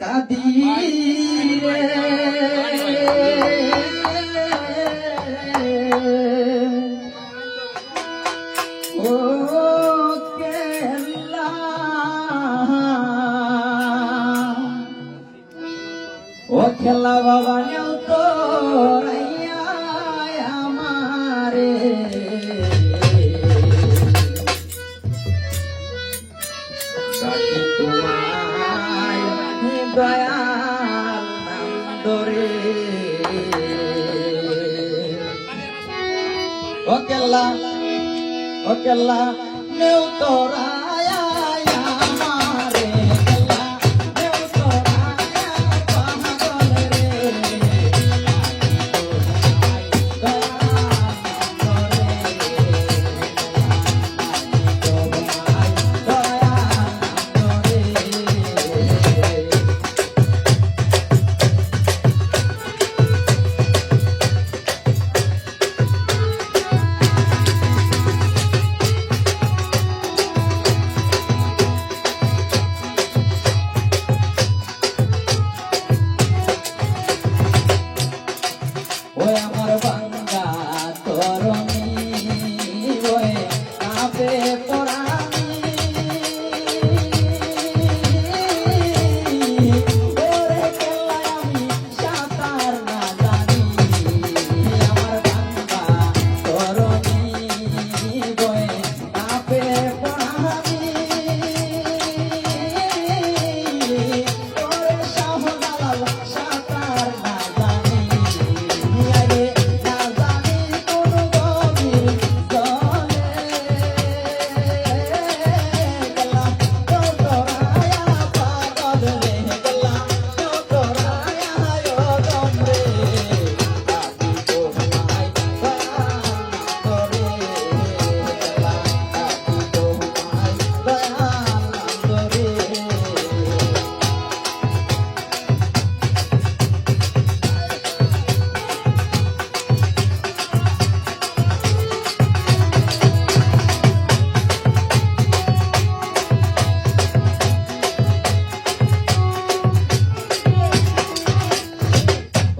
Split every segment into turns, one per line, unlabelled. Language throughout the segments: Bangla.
কাদিরে। ও খেলা বাবা নেও তো আমারে। দয়াল নান্দরে ও কেল্লা ও কেল্লা নেও তোরা। Amen.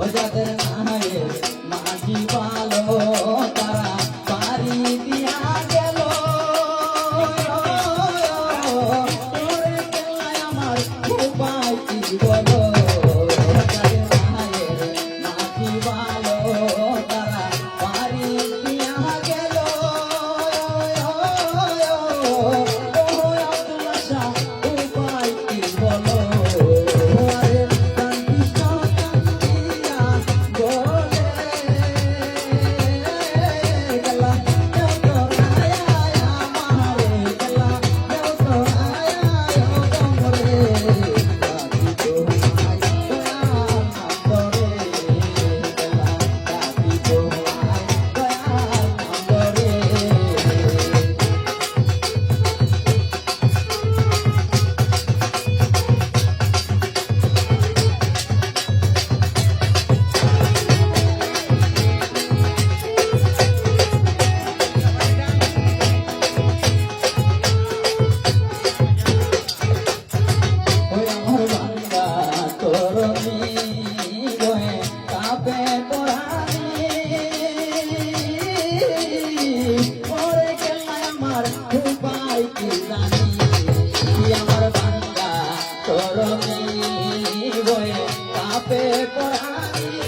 What's up, কাপে পড়া